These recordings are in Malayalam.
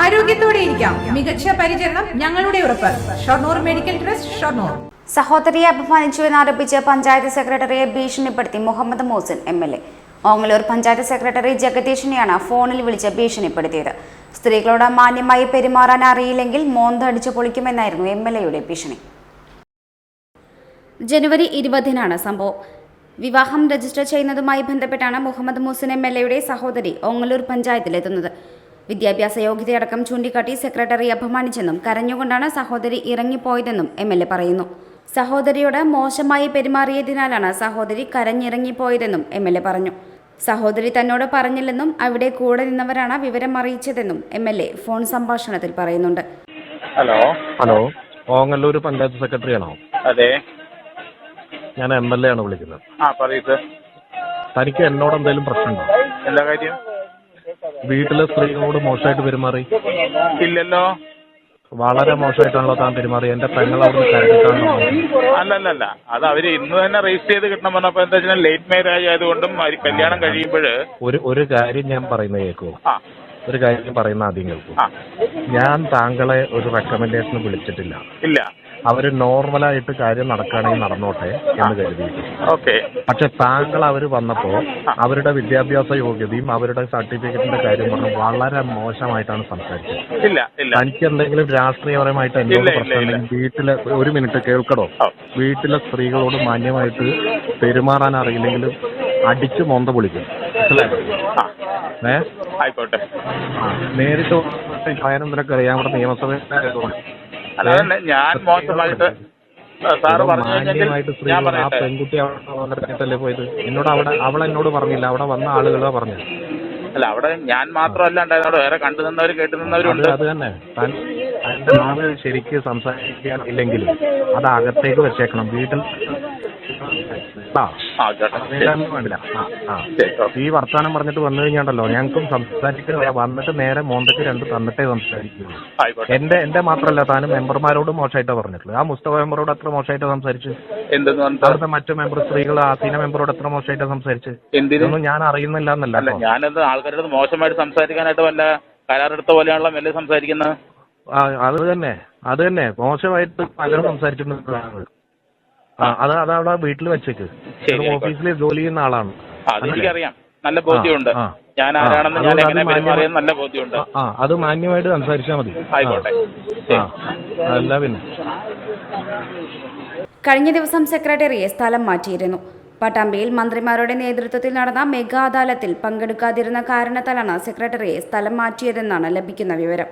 ആരോഗ്യത്തോടെ ഇരിക്കാം. മികച്ച പരിചരണം ഞങ്ങളുടെ ഉറപ്പ്. Shoranur medical trust Shoranur. സഹോദരിയെ അപമാനിച്ചു എന്നാരോപിച്ച് പഞ്ചായത്ത് സെക്രട്ടറിയെ ഭീഷണിപ്പെടുത്തി Muhammad Mohsin M L A. Ongallur panchayat secretary ജഗദീഷിനെയാണ് ഫോണിൽ വിളിച്ച് ഭീഷണിപ്പെടുത്തിയത്. സ്ത്രീകളോട് മാന്യമായി പെരുമാറാൻ അറിയില്ലെങ്കിൽ മോന്തടിച്ചു പൊളിക്കുമെന്നായിരുന്നു എം എൽ എയുടെ ഭീഷണി. ജനുവരി ഇരുപതിനാണ് സംഭവം. വിവാഹം രജിസ്റ്റർ ചെയ്യുന്നതുമായി ബന്ധപ്പെട്ടാണ് മുഹമ്മദ് മുസിൻ എം എൽ എയുടെ സഹോദരി ഓങ്ങലൂർ പഞ്ചായത്തിലെത്തുന്നത്. വിദ്യാഭ്യാസ യോഗ്യതയടക്കം ചൂണ്ടിക്കാട്ടി സെക്രട്ടറി അപമാനിച്ചെന്നും കരഞ്ഞുകൊണ്ടാണ് സഹോദരി ഇറങ്ങിപ്പോയതെന്നും എം എൽ എ പറയുന്നു. സഹോദരിയോട് മോശമായി പെരുമാറിയതിനാലാണ് സഹോദരി കരഞ്ഞിറങ്ങിപ്പോയതെന്നും എം എൽ എ പറഞ്ഞു. സഹോദരി തന്നോട് പറഞ്ഞില്ലെന്നും അവിടെ കൂടെ നിന്നവരാണ് വിവരം അറിയിച്ചതെന്നും എം എൽ എ ഫോൺ സംഭാഷണത്തിൽ പറയുന്നുണ്ട്. Hello. Hello. Ongallur panchayat secretary ആണോ അതെ. ഞാൻ എം എൽ എ ആണ് വിളിക്കുന്നത്. ആ പറയൂ സർ. തനിക്ക് എന്നോട് എന്തെങ്കിലും പ്രശ്നമുണ്ടോ? എന്താ കാര്യം? വീട്ടിലെ സ്ത്രീകളോട് മോശമായിട്ട് പെരുമാറി. ഇല്ലല്ലോ. വളരെ മോശമായിട്ടാണല്ലോ താൻ പെരുമാറി എന്റെ പെങ്ങൾ അവിടുന്ന് അല്ലല്ലല്ല. അത് അവർ ഇന്ന് തന്നെ രജിസ്റ്റർ ചെയ്ത് കിട്ടണം പറഞ്ഞപ്പോ എന്താ വെച്ചാൽ ലേറ്റ് മാരേജ് ആയതുകൊണ്ടും അവർ കല്യാണം കഴിയുമ്പോൾ ഒരു ഒരു കാര്യം ഞാൻ പറയുന്നത് കേൾക്കൂ ആ. ഒരു കാര്യം പറയുന്ന ആദ്യം കേൾക്കൂ. ഞാൻ താങ്കളെ ഒരു റെക്കമെൻഡേഷന് വിളിച്ചിട്ടില്ല. ഇല്ല. അവർ നോർമലായിട്ട് കാര്യം നടക്കുകയാണെങ്കിൽ നടന്നോട്ടെ എന്ന് കരുതി ഓക്കെ. പക്ഷെ താങ്കൾ അവർ വന്നപ്പോ അവരുടെ വിദ്യാഭ്യാസ യോഗ്യതയും അവരുടെ സർട്ടിഫിക്കറ്റിന്റെ കാര്യം പറഞ്ഞ് വളരെ മോശമായിട്ടാണ് സംസാരിച്ചത്. ഇല്ല ഇല്ല. തനിക്ക് എന്തെങ്കിലും രാഷ്ട്രീയപരമായിട്ട് എന്തെങ്കിലും പ്രശ്നമുണ്ടെങ്കിൽ വീട്ടിലെ ഒരു മിനിറ്റ് കേൾക്കടോ. വീട്ടിലെ സ്ത്രീകളോട് മാന്യമായിട്ട് പെരുമാറാൻ അറിയില്ലെങ്കിലും അടിച്ചു മൊന്ത വിളിക്കും. മനസ്സിലായോ ഏ? ആയിക്കോട്ടെ. നേരിട്ട് ഭയനം നിനക്ക് അറിയാം? അവിടെ നിയമസഭയിൽ അല്ലാതെ ഞാൻ മോശമായിട്ട് ആ പെൺകുട്ടി അവിടെ പോയത്? എന്നോട് അവിടെ അവൾ എന്നോട് പറഞ്ഞില്ല. അവിടെ വന്ന ആളുകളാ പറഞ്ഞത്. അല്ല അവിടെ ഞാൻ മാത്രമല്ല ഉണ്ടായിരുന്നവിടെ വേറെ കണ്ടു നിന്നവര് കേട്ടു നിന്നവരും അത് തന്നെ. താൻ ശരിക്ക് സംസാരിക്കാൻ ഇല്ലെങ്കിൽ അത് അകത്തേക്ക് വെച്ചേക്കണം. വീട്ടിൽ ആ, ആ ചേട്ടാ. ആ, ആ. ഈ വർത്തമാനം പറഞ്ഞിട്ട് വന്നു കഴിഞ്ഞാണ്ടല്ലോ ഞങ്ങൾക്കും സംസാരിക്കാൻ വന്നിട്ട് നേരെ മോന്തയ്ക്ക് രണ്ട് തന്നിട്ടേ സംസാരിക്കുള്ളൂ. എന്റെ എന്റെ മാത്രമല്ല താനും മെമ്പർമാരോട് മോശമായിട്ടാ പറഞ്ഞിട്ടുള്ളത്. ആ മുസ്തഫ മെമ്പറോട് എത്ര മോശമായിട്ടാ സംസാരിച്ച്. അവിടുത്തെ മറ്റു മെമ്പർ സ്ത്രീകൾ ആസീന മെമ്പറോട് എത്ര മോശമായിട്ടാ സംസാരിച്ച്. എന്തിനും? ഇതൊന്നും ഞാൻ അറിയുന്നില്ല എന്നല്ല ഞാനത് ആൾക്കാരോട് മോശമായിട്ട് സംസാരിക്കാനായിട്ട് വല്ല കരാറെടുത്ത പോലെയാണല്ലോ മെല്ലെ സംസാരിക്കുന്നത് ആ, അത് തന്നെ. അത് തന്നെ. മോശമായിട്ട് പലരും സംസാരിച്ചിട്ടുണ്ട് അത് അത് അവിടെ വീട്ടിൽ വെച്ചേക്ക്. ഓഫീസിൽ ജോലി ചെയ്യുന്ന ആളാണ്. അതിനിക്കറിയാം. നല്ല ബോധ്യമുണ്ട്. ഞാൻ ആരാണെന്ന് ഞാൻ എങ്ങനെ പെരുമാറിയെന്ന് നല്ല ബോധ്യമുണ്ട്. ആ, ആ അത് മാന്യമായിട്ട് സംസാരിച്ചാൽ മതി. ആയിക്കോട്ടെ. അല്ല പിന്നെ. കഴിഞ്ഞ ദിവസം സെക്രട്ടറിയെ സ്ഥലം മാറ്റിയിരുന്നു. പട്ടാമ്പിയിൽ മന്ത്രിമാരുടെ നേതൃത്വത്തിൽ നടന്ന മെഗാ അദാലത്തിൽ പങ്കെടുക്കാതിരുന്ന കാരണത്താലാണ് സെക്രട്ടറിയെ സ്ഥലം മാറ്റിയതെന്നാണ് ലഭിക്കുന്ന വിവരം.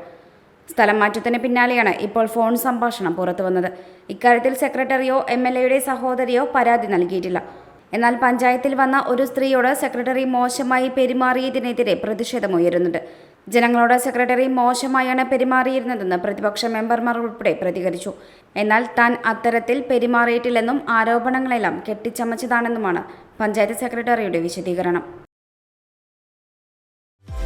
സ്ഥലം മാറ്റത്തിന് പിന്നാലെയാണ് ഇപ്പോൾ ഫോൺ സംഭാഷണം പുറത്തുവന്നത് ഇക്കാര്യത്തിൽ സെക്രട്ടറിയോ എം എൽ എയുടെ സഹോദരിയോ പരാതി നൽകിയിട്ടില്ല. എന്നാൽ പഞ്ചായത്തിൽ വന്ന ഒരു സ്ത്രീയോട് സെക്രട്ടറി മോശമായി പെരുമാറിയതിനെതിരെ പ്രതിഷേധമുയരുന്നുണ്ട്. ജനങ്ങളോട് സെക്രട്ടറി മോശമായാണ് പെരുമാറിയിരുന്നതെന്ന് പ്രതിപക്ഷ മെമ്പർമാർ ഉൾപ്പെടെ പ്രതികരിച്ചു. എന്നാൽ താൻ അത്തരത്തിൽ പെരുമാറിയിട്ടില്ലെന്നും ആരോപണങ്ങളെല്ലാം കെട്ടിച്ചമച്ചതാണെന്നുമാണ് പഞ്ചായത്ത് സെക്രട്ടറിയുടെ വിശദീകരണം.